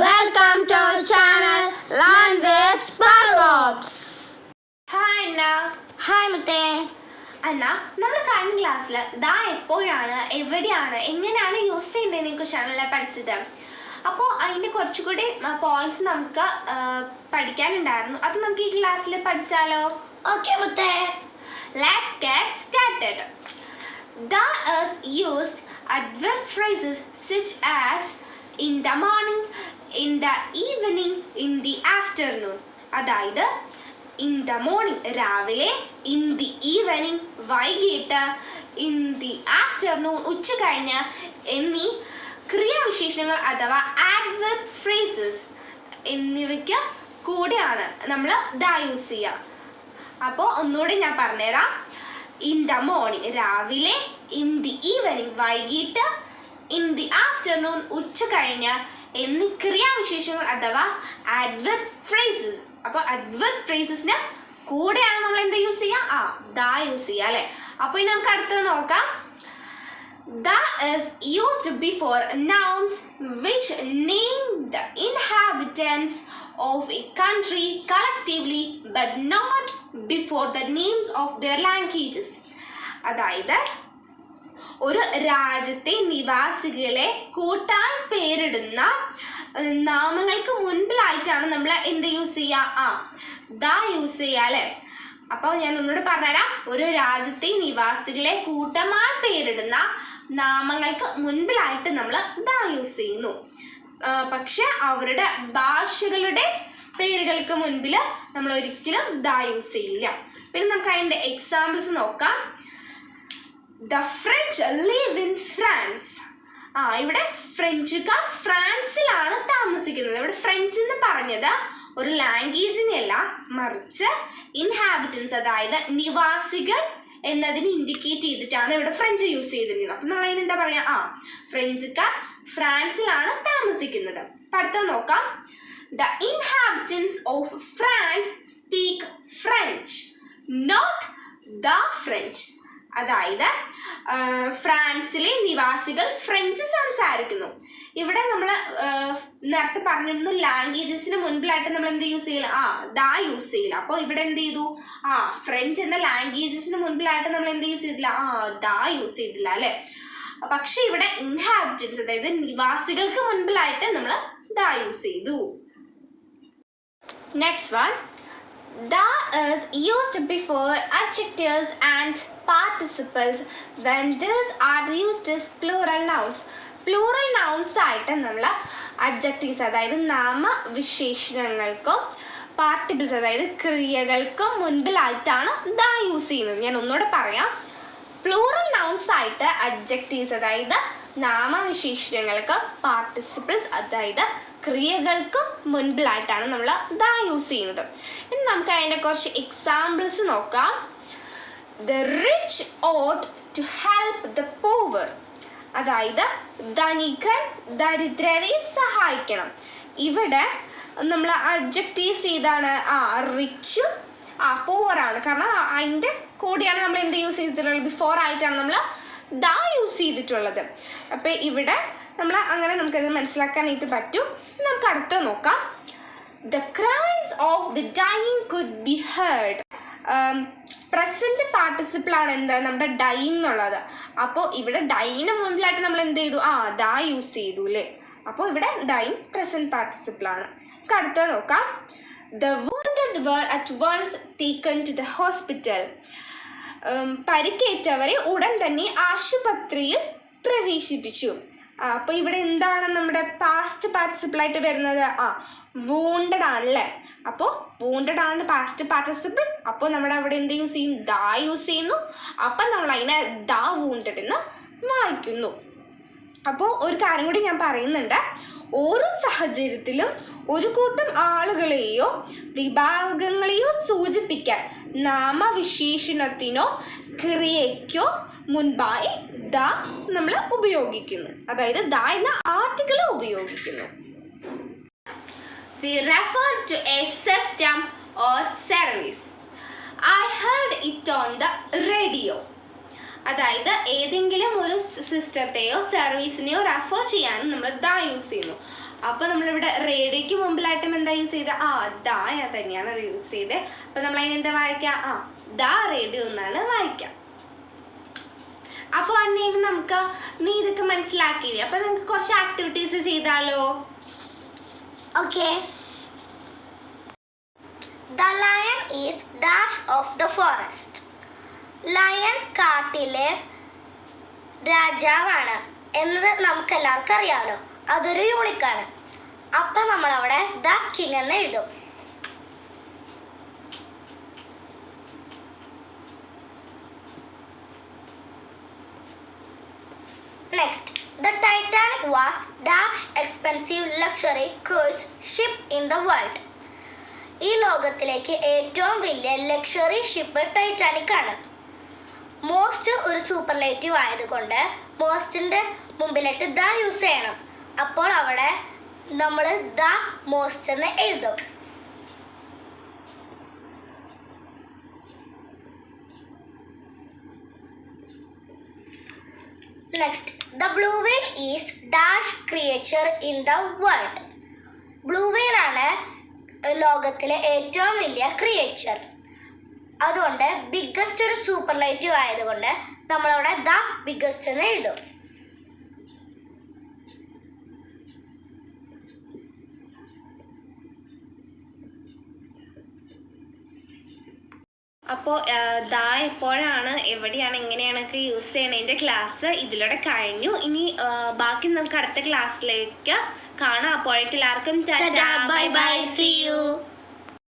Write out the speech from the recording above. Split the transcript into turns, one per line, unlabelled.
Welcome to our channel Learn with Sparkops.
Hi Anna.
Hi മുത്തേ.
അന്ന നമ്മൾ കഴിഞ്ഞ ക്ലാസ്സിൽ ദാ എപ്പോഴാണ് എവിടെയാണ് എങ്ങനെയാണ് യൂസ് ചെയ്യേണ്ടതിനെ കുറിച്ചാണല്ലോ പഠിച്ചത്? അപ്പോൾ അതിന്റെ കുറച്ചുകൂടി പോയിന്റ്സ് നമുക്ക് പഠിക്കാനുണ്ടായിരുന്നു. അത് നമുക്ക് ഈ ക്ലാസ്സിൽ പഠിച്ചാലോ?
ഓക്കെ മുത്തേ.
Let's get started the is used adverb phrases such as in the morning, in the evening in the afternoon അതായത് ഇൻ ദ മോർണിംഗ് രാവിലെ ഇൻ ദി ഈവനിങ് വൈകിട്ട് ഇൻ ദി ആഫ്റ്റർനൂൺ ഉച്ച കഴിഞ്ഞ് എന്നീ ക്രിയാവിശേഷണങ്ങൾ അഥവാ ആഡ്വർ ഫ്രേസസ് എന്നിവയ്ക്ക് കൂടെയാണ് നമ്മൾ ദ യൂസ് ചെയ്യുക അപ്പോൾ ഒന്നുകൂടി ഞാൻ പറഞ്ഞുതരാം. ഇൻ ദ മോർണിംഗ് രാവിലെ ഇൻ ദി ഈവനിങ് വൈകിട്ട് ഇൻ ദി ആഫ്റ്റർനൂൺ ഉച്ച കഴിഞ്ഞ് എന്നീ ക്രിയാവിശേഷങ്ങൾ അഥവാ അഡ്വർബ് ഫ്രേസസ് അപ്പോൾ അഡ്വർബ് ഫ്രേസസിന് കൂടെയാണ് നമ്മൾ എന്ത് യൂസ് ചെയ്യുക ആ ദ യൂസ് ചെയ്യുക അല്ലേ അപ്പോൾ ഇനി നമുക്ക് അടുത്തത് നോക്കാം The is used before nouns which name the inhabitants of a country collectively but not before the names of their languages. അതായത് ഒരു രാജ്യത്തെ നിവാസികളെ കൂട്ടാൻ പേരിടുന്ന നാമങ്ങൾക്ക് മുൻപിലായിട്ടാണ് നമ്മൾ എന്ത് യൂസ് ചെയ്യുക ആ ദ യൂസ് ചെയ്യുക അല്ലേ? അപ്പോൾ ഞാൻ ഒന്നുകൂടെ പറഞ്ഞുതരാം. ഒരു രാജ്യത്തെ നിവാസികളെ കൂട്ടമായി പേരിടുന്ന നാമങ്ങൾക്ക് മുൻപിലായിട്ട് നമ്മൾ ദ യൂസ് ചെയ്യുന്നു. പക്ഷെ അവരുടെ ഭാഷകളുടെ പേരുകൾക്ക് മുൻപിൽ നമ്മൾ ഒരിക്കലും ദ യൂസ് ചെയ്യില്ല. പിന്നെ നമുക്ക് അതിന്റെ എക്സാമ്പിൾസ് നോക്കാം. The French live in France ആ ഇവിടെ ഫ്രഞ്ചുകാർ ഫ്രാൻസിലാണ് താമസിക്കുന്നത്. ഇവിടെ ഫ്രഞ്ച് എന്ന് പറഞ്ഞത് ഒരു ലാംഗ്വേജിനെയല്ല മറിച്ച് ഇൻഹാബിറ്റൻസ് അതായത് നിവാസികൾ എന്നതിന് ഇൻഡിക്കേറ്റ് ചെയ്തിട്ടാണ് ഇവിടെ ഫ്രഞ്ച് യൂസ് ചെയ്തിരിക്കുന്നത്. അപ്പം നമ്മൾ അതിനെന്താ പറയാ? ആ ഫ്രഞ്ചുകാർ ഫ്രാൻസിലാണ് താമസിക്കുന്നത്. പഠിത്തം നോക്കാം. The inhabitants of France speak French not the French അതായത് ഫ്രാൻസിലെ നിവാസികൾ ഫ്രഞ്ച് സംസാരിക്കുന്നു. ഇവിടെ നമ്മൾ നേരത്തെ പറഞ്ഞിരുന്നു ലാംഗ്വേജസിന് മുൻപിലായിട്ട് നമ്മൾ എന്ത് യൂസ് ചെയ്യില്ല ആ ദാ യൂസ് ചെയ്യില്ല അപ്പോൾ ഇവിടെ എന്ത് ചെയ്തു? ആ ഫ്രഞ്ച് എന്ന ലാംഗ്വേജസിന് മുൻപിലായിട്ട് നമ്മൾ എന്ത് യൂസ് ചെയ്തില്ല? ആ ദാ യൂസ് ചെയ്തില്ല അല്ലേ? പക്ഷെ ഇവിടെ ഇൻഹാബിറ്റൻസ് അതായത് നിവാസികൾക്ക് മുൻപിലായിട്ട് നമ്മൾ ദാ യൂസ് ചെയ്തു. Next one Da is used before adjectives and participles. When these are used as plural nouns. Plural nouns ആയിട്ട് നമ്മൾ അഡ്ജക്റ്റീവ്സ് അതായത് നാമവിശേഷണങ്ങൾക്കും പാർട്ടിക്കിൾസ് അതായത് ക്രിയകൾക്കും മുൻപിലായിട്ടാണ് ദ യൂസ് ചെയ്യുന്നത്. ഞാൻ ഒന്നുകൂടെ പറയാം. പ്ലൂറൽ നൗൺസ് ആയിട്ട് അഡ്ജക്റ്റീവ്സ് അതായത് നാമവിശേഷണങ്ങൾക്ക് പാർട്ടിസിപ്പിൾസ് അതായത് ക്രിയകൾക്കും മുൻപിലായിട്ടാണ് നമ്മൾ ദ യൂസ് ചെയ്യുന്നത്. ഇനി നമുക്ക് അതിന്റെ കുറച്ച് എക്സാമ്പിൾസ് നോക്കാം. The rich ought to help the poor അതായത് ധനികൻ ദരിദ്രരെ സഹായിക്കണം. ഇവിടെ നമ്മൾ അഡ്ജക്റ്റീവ്സ് ചെയ്താണ് ആ റിച്ചും ആ പൂവറാണ് കാരണം അതിന്റെ കൂടിയാണ് നമ്മൾ എന്ത് യൂസ് ചെയ്തിട്ടുള്ളത്? ബിഫോർ ആയിട്ടാണ് നമ്മൾ ദ യൂസ് ചെയ്തിട്ടുള്ളത്. അപ്പോൾ ഇവിടെ നമ്മൾ അങ്ങനെ നമുക്കത് മനസ്സിലാക്കാനായിട്ട് പറ്റും. നമുക്ക് അടുത്ത നോക്കാം. The cries of the dying could be heard present participle ആണ് എന്താ? നമ്മുടെ ഡൈങ് എന്നുള്ളത്. അപ്പോൾ ഇവിടെ ഡൈന് മുമ്പിലായിട്ട് നമ്മൾ എന്ത് ചെയ്തു? ആ ദാ യൂസ് ചെയ്തു അല്ലേ അപ്പോൾ ഇവിടെ ഡൈങ് പ്രസന്റ് പാർട്ടിസിപ്പിൾ ആണ്. നമുക്ക് അടുത്തത് നോക്കാം. The wounded were at once taken to the hospital പരിക്കേറ്റവരെ ഉടൻ തന്നെ ആശുപത്രിയിൽ പ്രവേശിപ്പിച്ചു. ആ, അപ്പൊ ഇവിടെ എന്താണ് നമ്മുടെ പാസ്റ്റ് പാർട്ടിസിപ്പിൾ ആയിട്ട് വരുന്നത്? ആ വൂണ്ടഡ് ആണല്ലേ? അപ്പോൾ വൂണ്ടഡ് ആണ് പാസ്റ്റ് പാർട്ടിസിപ്പിൾ അപ്പോൾ നമ്മുടെ അവിടെ എന്ത് യൂസ് ചെയ്യും? ദാ യൂസ് ചെയ്യുന്നു. അപ്പം നമ്മൾ അതിനെ ദ വൂണ്ടഡ് എന്ന് വായിക്കുന്നു. അപ്പോൾ ഒരു കാര്യം കൂടി ഞാൻ പറയുന്നുണ്ട്. ഓരോ സാഹചര്യത്തിലും ഒരു കൂട്ടം ആളുകളെയോ വിഭാഗങ്ങളെയോ സൂചിപ്പിക്കാൻ നാമവിശേഷണത്തിനോ ക്രിയയ്ക്കോ മുൻപായി ദ നമ്മൾ ഉപയോഗിക്കുന്നു. അതായത് ദ എന്ന ആർട്ടിക്കിൾ ഉപയോഗിക്കുന്നു. We. അതായത് ഏതെങ്കിലും ഒരു സിസ്റ്റത്തെയോ സർവീസിനെയോ റെഫർ ചെയ്യാനും നമ്മൾ ദ യൂസ് ചെയ്യുന്നു. അപ്പൊ നമ്മളിവിടെ റേഡിയോക്ക് മുമ്പിലായിട്ടും എന്താ യൂസ് ചെയ്തത് ആ ദ തന്നെയാണ് യൂസ് ചെയ്തത് അപ്പൊ നമ്മൾ അതിനെന്താ വായിക്കാം? ആ ദ റേഡിയോ എന്നാണ് വായിക്കാം അപ്പൊ അന്നേരം നമുക്ക് നീ ഇതൊക്കെ മനസ്സിലാക്കിയില്ലേ? അപ്പൊ നമുക്ക് കുറച്ച് ആക്ടിവിറ്റീസ് ചെയ്താലോ?
Okay the lion is dash of the forest lion കാട്ടിലെ രാജാവാണ്. എന്നത് നമുക്ക് എല്ലാവർക്കും അറിയാമല്ലോ അതൊരു യൂണിക്കാണ് അപ്പൊ നമ്മൾ അവിടെ ദ കിങ് എന്ന് എഴുതും. Next, the Titanic was dash expensive luxury cruise ship in the world. ഈ ലോകത്തിലേക്ക് ഏറ്റവും വലിയ ലക്ഷറി ഷിപ്പ് ടൈറ്റാനിക് ആണ്. മോസ്റ്റ് ഒരു സൂപ്പർലേറ്റീവ് ആയതുകൊണ്ട് മോസ്റ്റിന്റെ മുമ്പിലിട്ട് ദ യൂസ് ചെയ്യണം അപ്പോൾ അവിടെ നമ്മൾ ദ മോസ്റ്റ് എന്ന് എഴുതും. Next, the blue whale is dash creature in the world. Blue whale ആണ് ലോകത്തിലെ ഏറ്റവും വലിയ ക്രിയേച്ചർ അതുകൊണ്ട് ബിഗ്ഗസ്റ്റ് ഒരു സൂപ്പർലൈറ്റീവ് ആയതുകൊണ്ട് നമ്മളവിടെ ദ ബിഗ്ഗസ്റ്റ് എന്ന് എഴുതും
അപ്പോൾ ദാ എപ്പോഴാണ് എവിടെയാണ് എങ്ങനെയാണൊക്കെ യൂസ് ചെയ്യണതിന്റെ ക്ലാസ് ഇതിലൂടെ കഴിഞ്ഞു. ഇനി ബാക്കി നമുക്ക് അടുത്ത ക്ലാസ്സിലേക്ക് കാണാം. അപ്പോഴേക്കും എല്ലാവർക്കും
ബൈ ബൈ സി യു